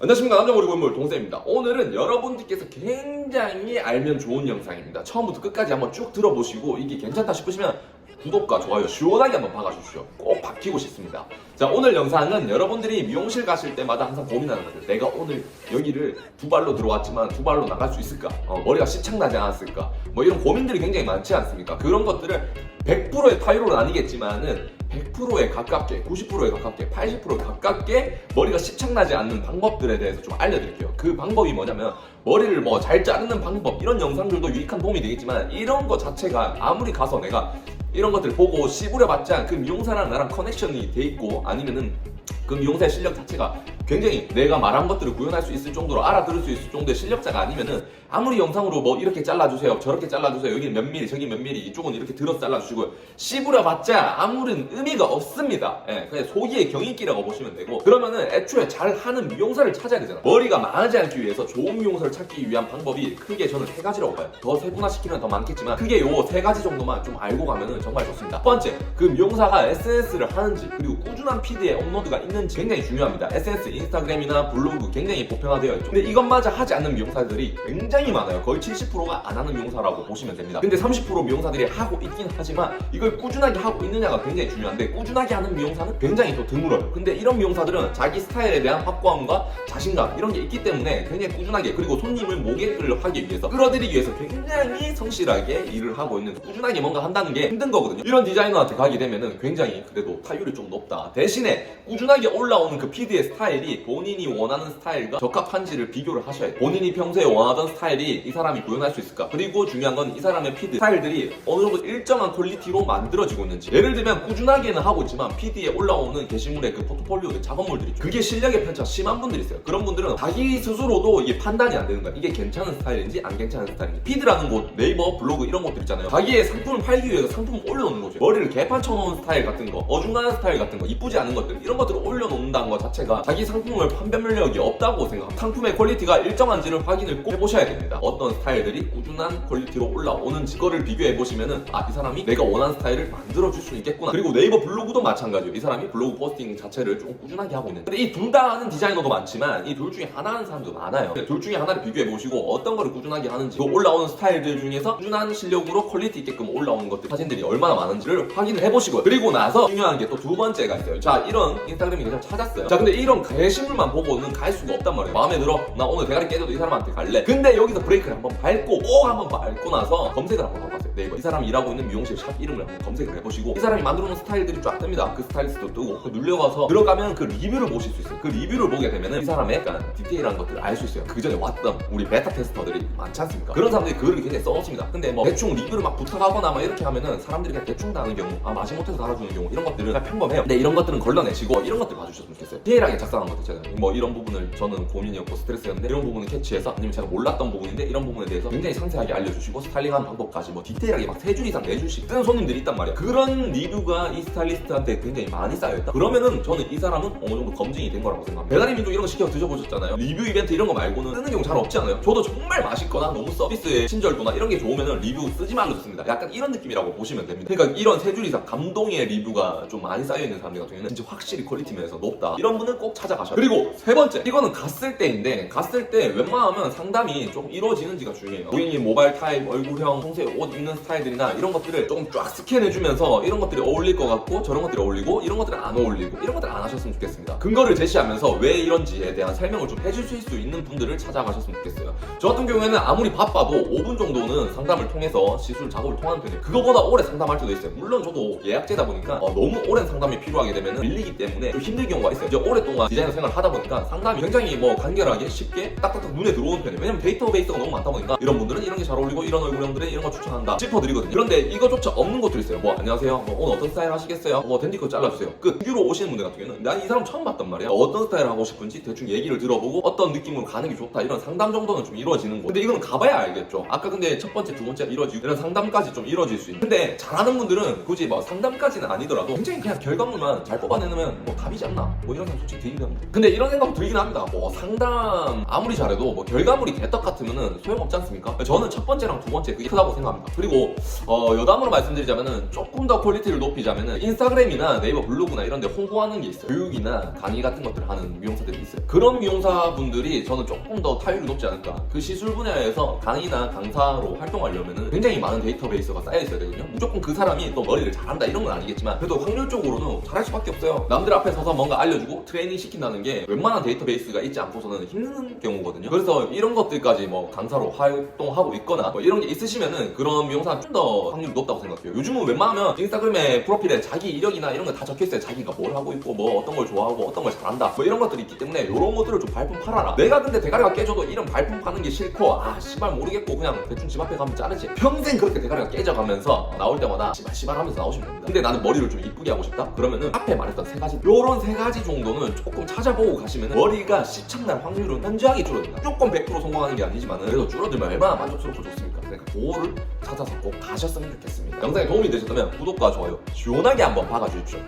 안녕하십니까 남자머리 고인물 동생입니다. 오늘은 여러분들께서 굉장히 알면 좋은 영상입니다. 처음부터 끝까지 한번 쭉 들어보시고 이게 괜찮다 싶으시면 구독과 좋아요 시원하게 한번 박아주십시오. 꼭 박히고 싶습니다. 자 오늘 영상은 여러분들이 미용실 가실 때마다 항상 고민하는 거예요 내가 오늘 여기를 두 발로 들어왔지만 두 발로 나갈 수 있을까? 어, 머리가 시창나지 않았을까? 뭐 이런 고민들이 굉장히 많지 않습니까? 그런 것들을 100%의 타이로는 아니겠지만은 100%에 가깝게, 90%에 가깝게, 80%에 가깝게 머리가 시창나지 않는 방법들에 대해서 좀 알려드릴게요. 그 방법이 뭐냐면 머리를 뭐 잘 자르는 방법 이런 영상들도 유익한 도움이 되겠지만 이런 거 자체가 아무리 가서 내가 이런 것들 보고 씨부려봤자 그 미용사랑 나랑 커넥션이 돼 있고 아니면은 그 미용사의 실력 자체가 굉장히 내가 말한 것들을 구현할 수 있을 정도로 알아들을 수 있을 정도의 실력자가 아니면은 아무리 영상으로 뭐 이렇게 잘라주세요 저렇게 잘라주세요 여기 몇 미리 저기 몇 미리 이쪽은 이렇게 들어서 잘라주시고 씹으려봤자 아무런 의미가 없습니다. 예, 그냥 소기의 경인기라고 보시면 되고. 그러면은 애초에 잘하는 미용사를 찾아야 되잖아. 머리가 망하지 않기 위해서 좋은 미용사를 찾기 위한 방법이 크게 저는 세 가지라고 봐요. 더 세분화시키면 더 많겠지만 크게 요 세 가지 정도만 좀 알고 가면은 정말 좋습니다. 첫 번째 그 미용사가 SNS를 하는지 그리고 꾸준한 피드의 업로드가 있는지 굉장히 중요합니다. SNS 인스타그램이나 블로그 굉장히 보편화되어 있죠. 근데 이것마저 하지 않는 미용사들이 굉장히 많아요. 거의 70%가 안 하는 미용사라고 보시면 됩니다. 근데 30% 미용사들이 하고 있긴 하지만 이걸 꾸준하게 하고 있느냐가 굉장히 중요한데 꾸준하게 하는 미용사는 굉장히 또 드물어요. 근데 이런 미용사들은 자기 스타일에 대한 확고함과 자신감 이런 게 있기 때문에 굉장히 꾸준하게 그리고 손님을 모객을 하기 위해서 끌어들이기 위해서 굉장히 성실하게 일을 하고 있는 꾸준하게 뭔가 한다는 게 힘든 거거든요. 이런 디자이너한테 가게 되면은 굉장히 그래도 타율이 좀 높다. 대신에 꾸준하게 올라오는 그 피드의 스타일이 본인이 원하는 스타일과 적합한지를 비교를 하셔야 돼요. 본인이 평소에 원하던 스타일이 이 사람이 구현할 수 있을까? 그리고 중요한 건 이 사람의 피드. 스타일들이 어느 정도 일정한 퀄리티로 만들어지고 있는지. 예를 들면 꾸준하게는 하고 있지만 피드에 올라오는 게시물의 그 포트폴리오의 작업물들이. 그게 실력의 편차가 심한 분들이 있어요. 그런 분들은 자기 스스로도 이게 판단이 안 되는 거야. 이게 괜찮은 스타일인지 안 괜찮은 스타일인지. 피드라는 곳 네이버 블로그 이런 곳들 있잖아요. 자기의 상품을 팔기 위해서 상품을 올려놓는 거죠. 머리를 개판 쳐놓은 스타일 같은 거 어중간한 스타일 같은 거 이쁘지 않은 것들 이런 것들을 올려놓는다는 것 자체가 자기 상 품을 판별 능력이 없다고 생각합니다. 상품의 퀄리티가 일정한지를 확인을 꼭 해보셔야 됩니다. 어떤 스타일들이 꾸준한 퀄리티로 올라오는지 그거를 비교해 보시면은 아 이 사람이 내가 원하는 스타일을 만들어 줄 수 있겠구나. 그리고 네이버 블로그도 마찬가지예요. 이 사람이 블로그 포스팅 자체를 좀 꾸준하게 하고 있는. 근데 이 둘 다 하는 디자이너도 많지만 이 둘 중에 하나 하는 사람도 많아요. 둘 중에 하나를 비교해 보시고 어떤 거를 꾸준하게 하는지 그 올라오는 스타일들 중에서 꾸준한 실력으로 퀄리티 있게끔 올라오는 것들 사진들이 얼마나 많은지를 확인을 해보시고요. 그리고 나서 중요한 게 또 두 번째가 있어요. 자 이런 인스타그램 계정 찾았어요. 자 근데 이런 게시물만 보고는 갈 수가 없단 말이에요. 마음에 들어? 나 오늘 대가리 깨져도 이 사람한테 갈래. 근데 여기서 브레이크를 한번 밟고 꼭 한번 밟고 나서 검색을 한번 해보세요 네이버 이 사람이 일하고 있는 미용실 샵 이름을 한번 검색을 해보시고 이 사람이 만들어 놓은 스타일들이 쫙 뜹니다. 그 스타일리스트도 뜨고 그 눌려가서 들어가면 그 리뷰를 보실 수 있어요. 그 리뷰를 보게 되면은 이 사람의 약간 디테일한 것들을 알 수 있어요. 그 전에 왔던 우리 베타 테스터들이 많지 않습니까? 그런 사람들이 글을 굉장히 써놓습니다. 근데 뭐 대충 리뷰를 막 부탁하거나 막 이렇게 하면은 사람들이 그냥 대충 다는 경우 아 마지못해서 달아주는 경우 이런 것들은 그냥 평범해요. 근데 이런 것들은 걸러내시고 이런 것들 봐주셨으면 좋겠어요. 디테일하게 작성한 것들 제가 뭐 이런 부분을 저는 고민이었고 스트레스였는데 이런 부분을 캐치해서 아니면 제가 몰랐던 부분인데 이런 부분에 대해서 굉장히 상세하게 알려주시고 스타일링하는 방법까지 뭐 디테일 하게 막 세 줄 이상 네 줄씩 쓰는 손님들이 있단 말이에요 그런 리뷰가 이 스타일리스트한테 굉장히 많이 쌓여있다. 그러면은 저는 이 사람은 어느 정도 검증이 된 거라고 생각합니다. 배달의 민족 이런 거 시켜 드셔보셨잖아요. 리뷰 이벤트 이런 거 말고는 쓰는 경우 잘 없지 않아요? 저도 정말 맛있거나 너무 서비스의 친절도나 이런 게 좋으면은 리뷰 쓰지 말로 좋습니다. 약간 이런 느낌이라고 보시면 됩니다. 그러니까 이런 세 줄 이상 감동의 리뷰가 좀 많이 쌓여있는 사람들 같은 경우는 진짜 확실히 퀄리티 면에서 높다. 이런 분은 꼭 찾아가셔야 그리고 세 번째 이거는 갔을 때인데 갔을 때 웬만하면 상담이 조금 이루어지는지가 중요해요. 고객님 모바일 타입, 얼굴형, 평소에 옷 입는 스타일들이나 이런 것들을 조금 쫙 스캔해주면서 이런 것들이 어울릴 것 같고 저런 것들이 어울리고 이런 것들은 안 어울리고 이런 것들 안 하셨으면 좋겠습니다. 근거를 제시하면서 왜 이런지에 대한 설명을 좀 해주실 수 있는 분들을 찾아가셨으면 좋겠어요. 저 같은 경우에는 아무리 바빠도 5분 정도는 상담을 통해서 시술 작업을 통하는 편이에요 그거보다 오래 상담할 때도 있어요. 물론 저도 예약제다 보니까 어, 너무 오랜 상담이 필요하게 되면 밀리기 때문에 좀 힘들 경우가 있어요. 이제 오랫동안 디자이너 생활을 하다 보니까 상담이 굉장히 뭐 간결하게 쉽게 딱딱딱 눈에 들어오는 편이에요. 왜냐면 데이터베이스가 너무 많다 보니까 이런 분들은 이런 게 잘 어울리고 이런 얼굴형들은 이런 거 추천한다 짚어드리거든요. 그런데 이거조차 없는 것도 있어요. 뭐 안녕하세요. 뭐 오늘 어떤 스타일 하시겠어요? 뭐 댄디컷 잘라주세요. 그 뷰로 오시는 분들 같은 경우는 난 이 사람 처음 봤단 말이야. 어떤 스타일 하고 싶은지 대충 얘기를 들어보고 어떤 느낌으로 가는 게 좋다. 이런 상담 정도는 좀 이루어지는 거. 근데 이거는 가봐야 알겠죠. 아까 근데 첫 번째 두 번째 이루어지고 이런 상담까지 좀 이루어질 수 있는. 근데 잘하는 분들은 굳이 뭐 상담까지는 아니더라도 굉장히 그냥 결과물만 잘 뽑아내면 뭐 답이지 않나? 뭐 이런 생각 솔직히 들긴 합니다. 근데 이런 생각 들긴 합니다. 뭐 상담 아무리 잘해도 뭐 결과물이 개떡 같으면은 소용없지 않습니까? 저는 첫 번째랑 두 번째 그게 크다고 생각합니다. 그리고 그리고 어, 여담으로 말씀드리자면은 조금 더 퀄리티를 높이자면은 인스타그램이나 네이버 블로그나 이런 데 홍보하는 게 있어요. 교육이나 강의 같은 것들을 하는 미용사들이 있어요. 그런 미용사분들이 저는 조금 더 타율이 높지 않을까. 그 시술 분야에서 강의나 강사로 활동하려면은 굉장히 많은 데이터베이스가 쌓여 있어야 되거든요. 무조건 그 사람이 또 머리를 잘한다 이런 건 아니겠지만 그래도 확률적으로는 잘할 수밖에 없어요. 남들 앞에 서서 뭔가 알려주고 트레이닝 시킨다는 게 웬만한 데이터베이스가 있지 않고서는 힘든 경우거든요. 그래서 이런 것들까지 뭐 강사로 활동하고 있거나 뭐 이런 게 있으시면은 그런 미용 사는 좀더 확률이 높다고 생각해요. 요즘은 웬만하면 인스타그램에 프로필에 자기 이력이나 이런 거 다 적혀 있어요. 자기가 뭘 하고 있고 뭐 어떤 걸 좋아하고 어떤 걸 잘한다 뭐 이런 것들이 있기 때문에 이런 것들을 좀 발품 팔아라. 내가 근데 대가리가 깨져도 이런 발품 파는 게 싫고 아 씨발 모르겠고 그냥 대충 집 앞에 가면 자르지. 평생 그렇게 대가리가 깨져가면서 나올 때마다 씨발 씨발 하면서 나오시면 됩니다. 근데 나는 머리를 좀 이쁘게 하고 싶다? 그러면은 앞에 말했던 세 가지 요런 세 가지 정도는 조금 찾아보고 가시면 머리가 시청날 확률은 현저하게 줄어듭니다. 무조건 100% 성공하는 게 아니지만 그래도 줄어들면 얼마나 만족스럽고 좋습니까? 그러니까 그거를 찾아서 꼭 가셨으면 좋겠습니다. 영상이 도움이 되셨다면 구독과 좋아요 시원하게 한번 박아주십시오.